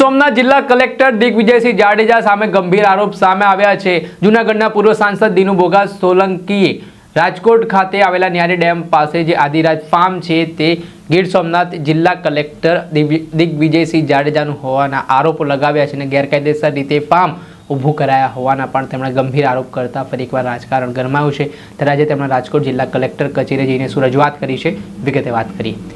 સોમનાથ જિલ્લા કલેક્ટર દિગ્વિજયસિંહ જાડેજા સામે ગંભીર આરોપ સામે આવ્યા છે. જૂનાગઢના પૂર્વ સાંસદ દિનુ બોગા સોલંકીએ રાજકોટ ખાતે આવેલા ન્યારી ડેમ પાસે જે આદિરાજ ફાર્મ છે તે ગીર સોમનાથ જિલ્લા કલેક્ટર દિગ્વિજયસિંહ જાડેજાનું હોવાના આરોપો લગાવ્યા છે અને ગેરકાયદેસર રીતે ફાર્મ ઊભું કરાયા હોવાના પણ તેમણે ગંભીર આરોપ કરતા ફરી એકવાર રાજકારણ ગરમાયું છે. ત્યારે આજે તેમણે રાજકોટ જિલ્લા કલેક્ટર કચેરી જઈને શું રજૂઆત કરી છે. વિગતે વાત કરીએ.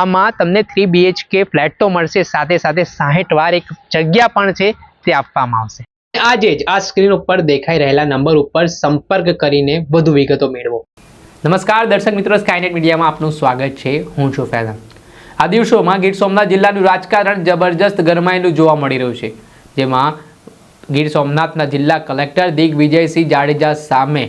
આમાં તમને થ્રી બીએચકે ફ્લેટ તો મળશે સાથે સાથે સાહીઠ વાર એક જગ્યા પણ છે તે આપવામાં આવશે. આજે જ આ સ્ક્રીન ઉપર દેખાઈ રહેલા નંબર ઉપર સંપર્ક કરીને વધુ વિગતો મેળવો. નમસ્કાર દર્શક મિત્રો સ્કાયનેટ મીડિયામાં આપનું સ્વાગત છે. હું છું ફેઝન. આ દિવસોમાં ગીર સોમનાથ જિલ્લાનું રાજકારણ જબરજસ્ત ગરમાયેલું જોવા મળી રહ્યું છે. જેમાં ગીર સોમનાથના જિલ્લા કલેક્ટર દિગ્વિજયસિંહ જાડેજા સામે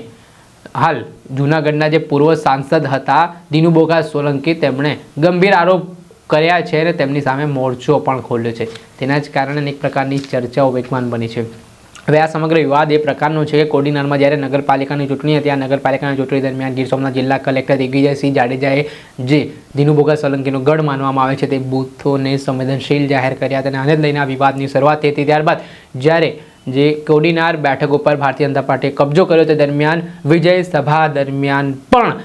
હાલ જૂનાગઢના જે પૂર્વ સાંસદ હતા દિનુબોગા સોલંકી તેમણે ગંભીર આરોપ કર્યા છે અને તેમની સામે મોરચો પણ ખોલ્યો છે. તેના જ કારણે અનેક પ્રકારની ચર્ચાઓ વેગવાન બની છે. હવે આ સમગ્ર વિવાદ એ પ્રકારનો છે કે કોડીનારમાં જ્યારે નગરપાલિકાની ચૂંટણી હતી, આ નગરપાલિકાની ચૂંટણી દરમિયાન ગીર સોમનાથ જિલ્લા કલેક્ટર દિગ્વિજયસિંહ જાડેજાએ જે દિનુભોગા સોલંકીનો ગઢ માનવામાં આવે છે તે બૂથોને સંવેદનશીલ જાહેર કર્યા હતા અને આને લઈને આ વિવાદની શરૂઆત થઈ હતી. ત્યારબાદ જ્યારે જે કોડીનાર બેઠક ઉપર ભારતીય જનતા પાર્ટીએ કબજો કર્યો તે દરમિયાન વિજય સભા દરમિયાન પણ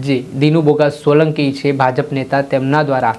જે દિનુબોગા સોલંકી છે, ભાજપ નેતા તેમના દ્વારા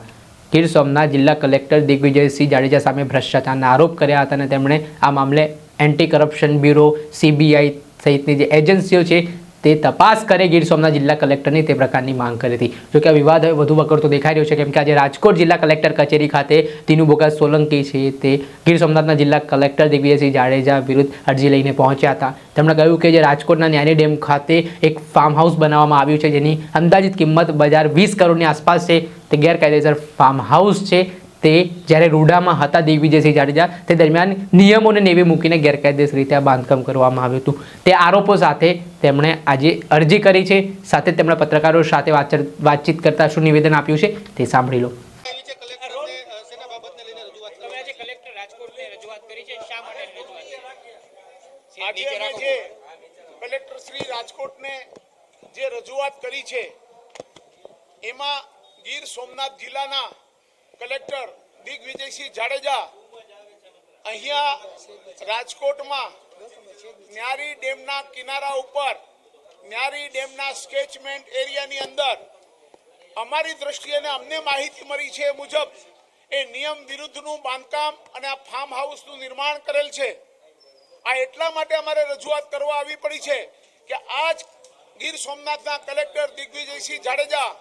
ગીર સોમનાથ જિલ્લા કલેક્ટર દિગ્વિજયસિંહ જાડેજા સામે ભ્રષ્ટાચારના આરોપ કર્યા હતા અને તેમણે આ મામલે એન્ટી કરપ્શન બ્યુરો, સીબીઆઈ સહિતની જે એજન્સીઓ છે તે તપાસ કરે ગીર સોમનાથ જિલ્લા કલેક્ટરની તે પ્રકારની માંગ કરી હતી. જોકે આ વિવાદ હવે વધુ વકરતો દેખાઈ રહ્યો છે, કેમ કે આજે રાજકોટ જિલ્લા કલેક્ટર કચેરી ખાતે દિનુબોગા સોલંકી છે તે ગીર સોમનાથના જિલ્લા કલેક્ટર દિગ્વિજયસિંહ જાડેજા વિરુદ્ધ અરજી લઈને પહોંચ્યા હતા. તેમણે કહ્યું કે જે રાજકોટના ન્યાની ડેમ ખાતે એક ફાર્મ હાઉસ બનાવવામાં આવ્યું છે, જેની અંદાજિત કિંમત બજાર વીસ કરોડની આસપાસ છે. તે ગેરકાયદેસર ફાર્મ હાઉસ છે. તે જ્યારે રૂડામાં હતા દિગ્વિજયસિંહ જાડેજા તે દરમિયાન નિયમોને નેવે મૂકીને ગેરકાયદેસર રીતે આ બાંધકામ કરવામાં આવ્યું હતું. તે આરોપો સાથે તેમણે આજે અરજી કરી છે. સાથે તેમણે પત્રકારો સાથે વાતચીત વાતચીત કરતા શું નિવેદન આપ્યું છે તે સાંભળી લો. કલેક્ટર શ્રી રાજકોટને જે રજૂઆત કરી છે એમાં ગીર સોમનાથ જિલ્લાના કલેક્ટર દિગ્વિજયસિંહ જાડેજા અહીંયા રાજકોટમાં ન્યારી ડેમના કિનારા ઉપર, ન્યારી ડેમના સ્કેચમેન્ટ એરિયાની અંદર અમારી દ્રષ્ટિએ અને અમને માહિતી મળી છે એ મુજબ એ નિયમ વિરુદ્ધનું બાંધકામ અને આ ફાર્મ હાઉસનું નિર્માણ કરેલ છે. આ એટલા માટે અમારે રજૂઆત કરવા આવી પડી છે કે આજ ગીર સોમનાથના કલેક્ટર દિગ્વિજયસિંહ જાડેજા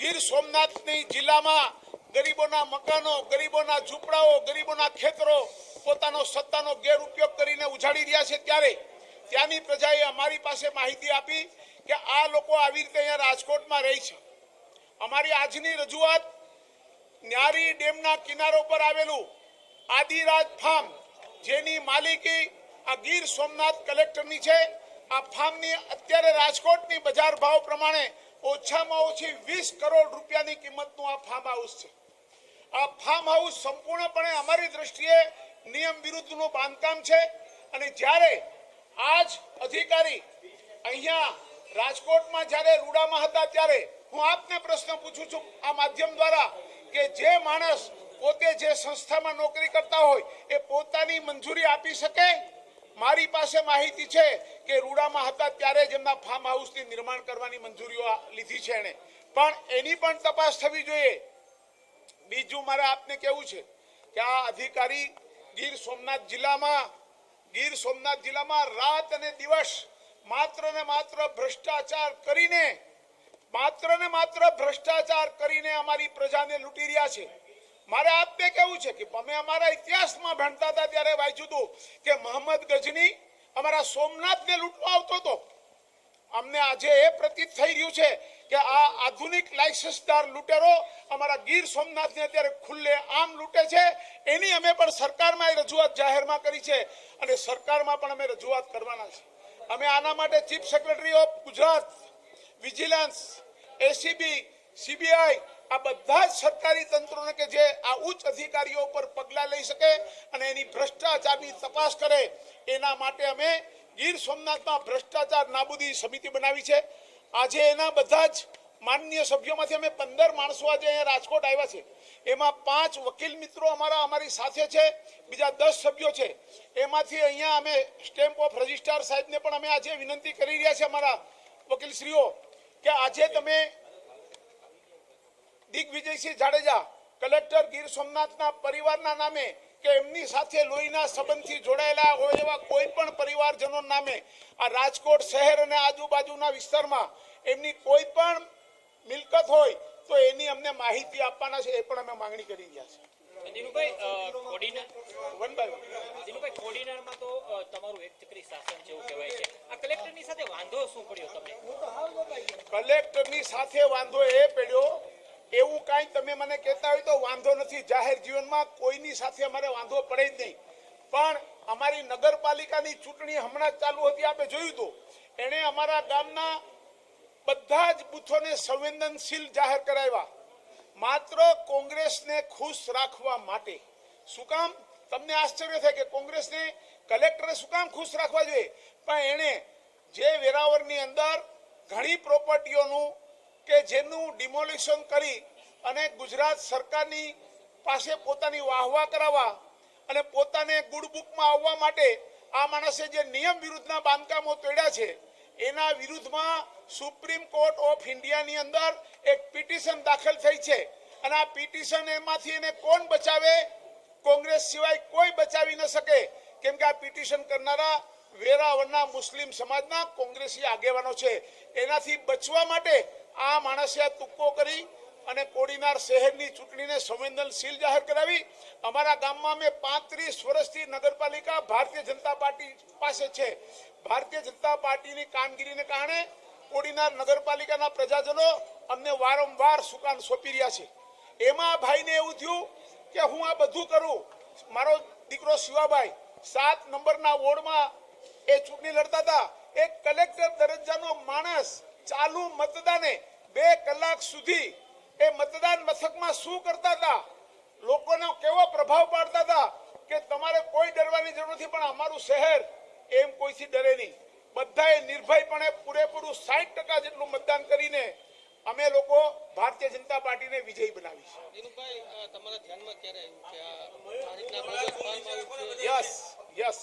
ગીર સોમનાથની જિલ્લામાં ગરીબોના મકાનો, ગરીબોના ઝૂંપડાઓ, ગરીબોના ખેતરો પોતાનો સત્તાનો ગેરઉપયોગ કરીને ઉજાડી રહ્યા છે ત્યારે ત્યાંની પ્રજાએ અમારી પાસે માહિતી આપી કે આ લોકો આવી રીતે અહીંયા રાજકોટમાં રહી છે. અમારી આજની રજૂઆત ન્યારી ડેમના કિનારો પર આવેલું આદિરાજ ફાર્મ, જેની માલિકી આ ગીર સોમનાથ કલેક્ટરની છે. આ ફાર્મની અત્યારે રાજકોટની બજાર ભાવ પ્રમાણે ઓછામાં ઓછી વીસ કરોડ રૂપિયાની કિંમતનું આ ફાર્મ હાઉસ છે. આ ફાર્મ હાઉસ સંપૂર્ણપણે અમારી દ્રષ્ટિએ નિયમ વિરુદ્ધનું બાંધકામ છે અને જ્યારે આજ અધિકારી અહીંયા રાજકોટમાં જ્યારે રૂડામાં હતા ત્યારે હું આપને પ્રશ્ન પૂછું છું આ માધ્યમ દ્વારા કે જે માણસ પોતે જે સંસ્થામાં નોકરી કરતા હોય એ પોતાની મંજૂરી આપી શકે? મારી પાસે માહિતી છે કે રૂડામાં હતા ત્યારે જ એમના ફાર્મ હાઉસની નિર્માણ કરવાની મંજૂરીઓ લીધી છે એણે. પણ એની પણ તપાસ થવી જોઈએ. બીજું મારે આપને કેવું છે કે આ અધિકારી ગીર સોમનાથ જિલ્લામાં, ગીર સોમનાથ જિલ્લામાં રાત અને દિવસ માત્ર ને માત્ર ભ્રષ્ટાચાર કરીને, માત્ર ને માત્ર ભ્રષ્ટાચાર કરીને અમારી પ્રજાને લૂંટી રહ્યા છે. મારે આપને કેવું છે કે અમે અમારા ઇતિહાસમાં ભણતા હતા ત્યારે વાંચ્યું હતું કે મોહમ્મદ ગજની અમારા સોમનાથને લૂંટવા આવતો હતો. અમને આજે એ પ્રતીત થઈ રહ્યું છે કે આ આધુનિક લાયસન્સદાર લૂંટેરો અમારા ગીર સોમનાથને અત્યારે ખુલ્લે આમ લૂંટે છે. એની અમે પણ સરકારમાં એ રજૂઆત જાહેરમાં કરી છે અને સરકારમાં પણ અમે રજૂઆત કરવાના છે. અમે આના માટે chief secretary of Gujarat, vigilance, ACB, CBI આ બધા જ સરકારી તંત્રોને કે જે આ ઉચ્ચ અધિકારીઓ પર પગલાં લઈ શકે અને એની ભ્રષ્ટાચારની તપાસ કરે, એના માટે અમે ગીર સોમનાથમાં ભ્રષ્ટાચાર નાબૂદી સમિતિ બનાવી છે. આજે એના બધા જ માનનીય સભ્યોમાંથી અમે પંદર માણસો આજે અહીંયા રાજકોટ આવ્યા છે. એમાં પાંચ વકીલ મિત્રો અમારા અમારી સાથે છે, બીજા દસ સભ્યો છે. એમાંથી અહીંયા અમે સ્ટેમ્પ ઓફ રજિસ્ટ્રાર સાહેબને પણ અમે આજે વિનંતી કરી રહ્યા છે અમારા વકીલશ્રીઓ કે આજે તમે દિગ્વિજયસિંહ જાડેજા, કલેક્ટર ગીર સોમનાથના પરિવારના નામે કે એમની સાથે લોહીના સંબંધથી જોડાયેલા હોય એવા કોઈ પણ પરિવારજનો નામે આ રાજકોટ શહેર અને આજુબાજુના વિસ્તારમાં એમની કોઈ પણ મિલકત હોય તો એની અમને માહિતી આપવાના છે એ પણ અમે માંગણી કરી રહ્યા છે કલેક્ટરની સાથે વાંધો એ પડ્યો એવું કાંઈ તમે મને કહેતા હોય તો વાંધો નથી. જાહેર જીવનમાં કોઈની સાથે અમારે વાંધો પડે જ નહીં. પણ અમારી નગરપાલિકાની ચૂંટણી હમણાં ચાલુ હતી. આપણે જોયું હતું. એણે અમારા ગામના બધા જ બૂથોને સંવેદનશીલ જાહેર કરાવ્યા. માત્ર કોંગ્રેસને ખુશ રાખવા માટે. શું કામ? તમને આશ્ચર્ય થાય કે કોંગ્રેસને કલેક્ટરે શું કામ ખુશ રાખવા જોઈએ? પણ એણે જે વેરાવળની અંદર ઘણી પ્રોપર્ટીઓનું કે જેનું ડિમોલિશન કરી અને ગુજરાત સરકારની પાસે પોતાની વાહવા કરાવવા અને પોતાને ગુડ બુકમાં આવવા માટે આ માણસે જે નિયમ વિરુદ્ધના બાંધકામો તોડ્યા છે, એના વિરુદ્ધમાં સુપ્રીમ કોર્ટ ઓફ ઇન્ડિયાની અંદર એક પિટિશન દાખલ થઈ છે. અને આ પિટિશન એમાંથી એને કોણ બચાવે? કોંગ્રેસ સિવાય કોઈ બચાવી ન શકે. કેમ કે આ પિટિશન કરનારા વેરાવળના મુસ્લિમ સમાજના કોંગ્રેસી આગેવાનો છે. એનાથી બચવા માટે આ માણસે આ તુક્કો કરી અને કોડીનાર શહેરની ચૂંટણીને સંવેદનશીલ જાહેર કરાવી. અમારા ગામમાં અમે પાંત્રીસ વર્ષથી નગરપાલિકા ભારતીય જનતા પાર્ટી પાસે છે. ભારતીય જનતા પાર્ટીની કામગીરીને કારણે કોડીનાર નગરપાલિકાના પ્રજાજનો અમને વારંવાર સુકાન સોંપી રહ્યા છે. એમાં ભાઈને એવું થયું કે હું આ બધું કરું. મારો દીકરો શિવાભાઈ સાત નંબરના વોર્ડમાં એ ચૂંટણી લડતા હતા. એક કલેક્ટર દરજ્જાનો માણસ ચાલુ મતદાને બે કલાક સુધી એ મતદાન મથકમાં શું કરતા હતા? લોકોનો કેવો પ્રભાવ પાડતા હતા કે તમારે કોઈ ડરવાની જરૂર નથી પણ અમારું શહેર એમ કોઈથી ડરે નહીં. બધાએ નિર્ભયપણે પૂરેપૂરું સાઠ ટકા જેટલું મતદાન કરીને અમે લોકો ભારતીય જનતા પાર્ટીને વિજયી બનાવી છે? Yes yes.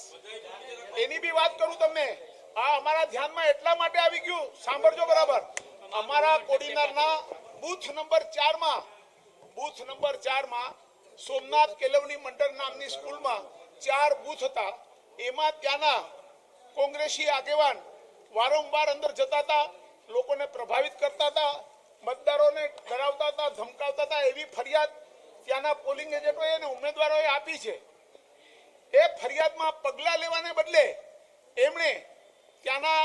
એની બી વાત કરું તમને. આ અમારા ધ્યાનમાં એટલા માટે આવી ગયું. સાંભળજો બરાબર. અમારા કોડીનારના બૂથ નંબર ચારમાં, બૂથ નંબર ચારમાં સોમનાથ કેલવની મંડળ નામની સ્કૂલમાં ચાર બૂથ હતા. એમાં ત્યાંના કોંગ્રેસી આગેવાન વારંવાર અંદર જતા હતા, લોકોને પ્રભાવિત કરતા હતા, મતદારોને ડરાવતા હતા, ધમકાવતા હતા એવી ફરિયાદ ત્યાંના પોલિંગ એજન્ટોએ અને ઉમેદવારોએ આપી છે. એ ફરિયાદમાં પગલાં લેવાને બદલે એમણે ત્યાંના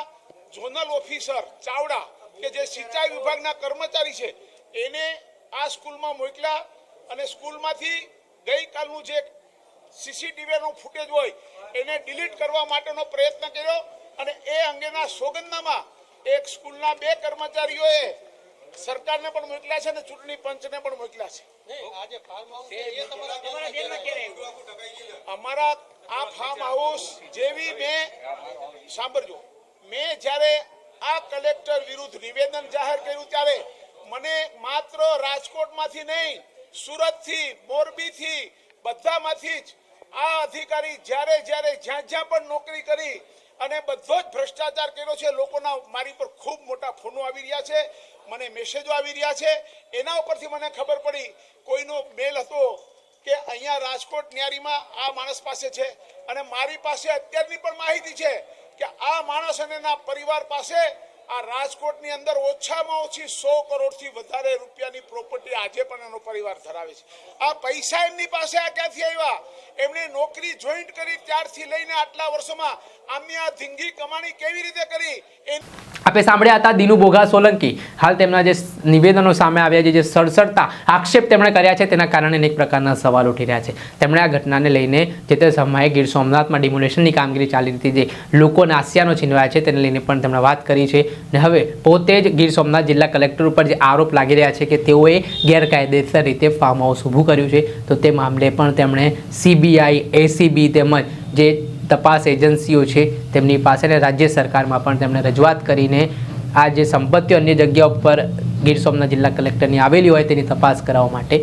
ઝોનલ ઓફિસર ચાવડા કે જે સિંચાઈ વિભાગના કર્મચારી છે એને આ સ્કૂલમાં મોકલ્યા અને સ્કૂલમાંથી ગઈકાલનું જે સીસીટીવીનો ફૂટેજ હોય એને ડિલીટ કરવા માટેનો પ્રયત્ન કર્યો અને એ અંગેના સોગંદનામા એક સ્કૂલના બે કર્મચારીઓએ સરકારને પણ મોકલ્યા છે અને ચૂંટણી પંચને પણ મોકલ્યા છે. અમારા આ ફાર્મ હાઉસ જેવી મેં સાંભળજો મેં જ્યારે આ કલેક્ટર વિરુદ્ધ નિવેદન જાહેર કર્યું ત્યારે મને માત્ર રાજકોટમાંથી નહીં, સુરતથી, મોરબીથી બધામાંથી જ આ અધિકારી જ્યારે જ્યારે જ્યાં જ્યાં પણ નોકરી કરી અને બધો જ ભ્રષ્ટાચાર કર્યો છે, લોકોના મારી પર ખૂબ મોટા ફોનો આવી રહ્યા છે, મને મેસેજો આવી રહ્યા છે. એના ઉપરથી મને ખબર પડી, કોઈનો મેલ હતો અહીંયા રાજકોટ ન્યારીમાં આ માણસ પાસે છે. અને મારી પાસે અત્યારની પણ માહિતી છે કે આ માણસ અને એના પરિવાર પાસે આ રાજકોટની અંદર ઓછામાં ઓછી સો કરોડથી વધારે રૂપિયાની પ્રોપર્ટી આજે પણ એનો પરિવાર ધરાવે છે. આ પૈસા એમની પાસે આ ક્યાંથી આવ્યા? એમણે નોકરી જોઈન્ટ કરી ત્યારથી લઈને આટલા વર્ષોમાં આમની આ ધીંગી કમાણી કેવી રીતે કરી? એ આપણે સાંભળ્યા હતા દિનુ બોઘા સોલંકી. હાલ તેમના જે નિવેદનો સામે આવ્યા છે, જે સડસડતા આક્ષેપ તેમણે કર્યા છે, તેના કારણે અનેક પ્રકારના સવાલ ઉઠી રહ્યા છે. તેમણે આ ઘટનાને લઈને જે તે સમયે ગીર સોમનાથમાં ડિમોલેશનની કામગીરી ચાલી હતી, જે લોકોને આસિયાનો છીનવાયા છે, તેને લઈને પણ તેમણે વાત કરી છે. ને હવે પોતે જ ગીર સોમનાથ જિલ્લા કલેક્ટર ઉપર જે આરોપ લાગી રહ્યા છે કે તેઓએ ગેરકાયદેસર રીતે ફાર્મ હાઉસ ઊભું કર્યું છે, તો તે મામલે પણ તેમણે સીબીઆઈ એસીબી તેમજ જે તપાસ એજન્સીઓ છે, તેમની પાસે રાજ્ય સરકારમાં પણ તેમણે રજૂઆત કરીને આ જે સંપત્તિઓ અન્ય જગ્યા ઉપર ગીર સોમનાથ જિલ્લા કલેક્ટરની આવેલી હોય તેની તપાસ કરાવવા માટે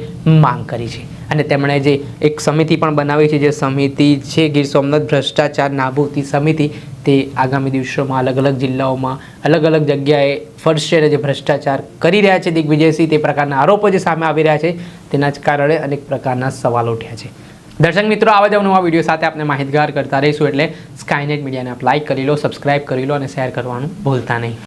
માંગ કરી છે. અને તેમણે જે એક સમિતિ પણ બનાવી છે, જે સમિતિ છે, ગીર સોમનાથ ભ્રષ્ટાચાર નાબૂદી સમિતિ, તે આગામી દિવસોમાં અલગ અલગ જિલ્લાઓમાં અલગ અલગ જગ્યાએ ફરશે અને જે ભ્રષ્ટાચાર કરી રહ્યા છે દિગ્વિજયસિંહ, તે પ્રકારના આરોપો જે સામે આવી રહ્યા છે, તેના જ કારણે અનેક પ્રકારના સવાલો ઉઠ્યા છે. દર્શક મિત્રો, આવા જ નવા વીડિયો સાથે આપણે માહિતગાર કરતા રહીશું. એટલે સ્કાયનેટ મીડિયાને આપ લાઇક કરી લો સબસ્ક્રાઇબ કરી લો અને શેર કરવાનું ભૂલતા નહીં.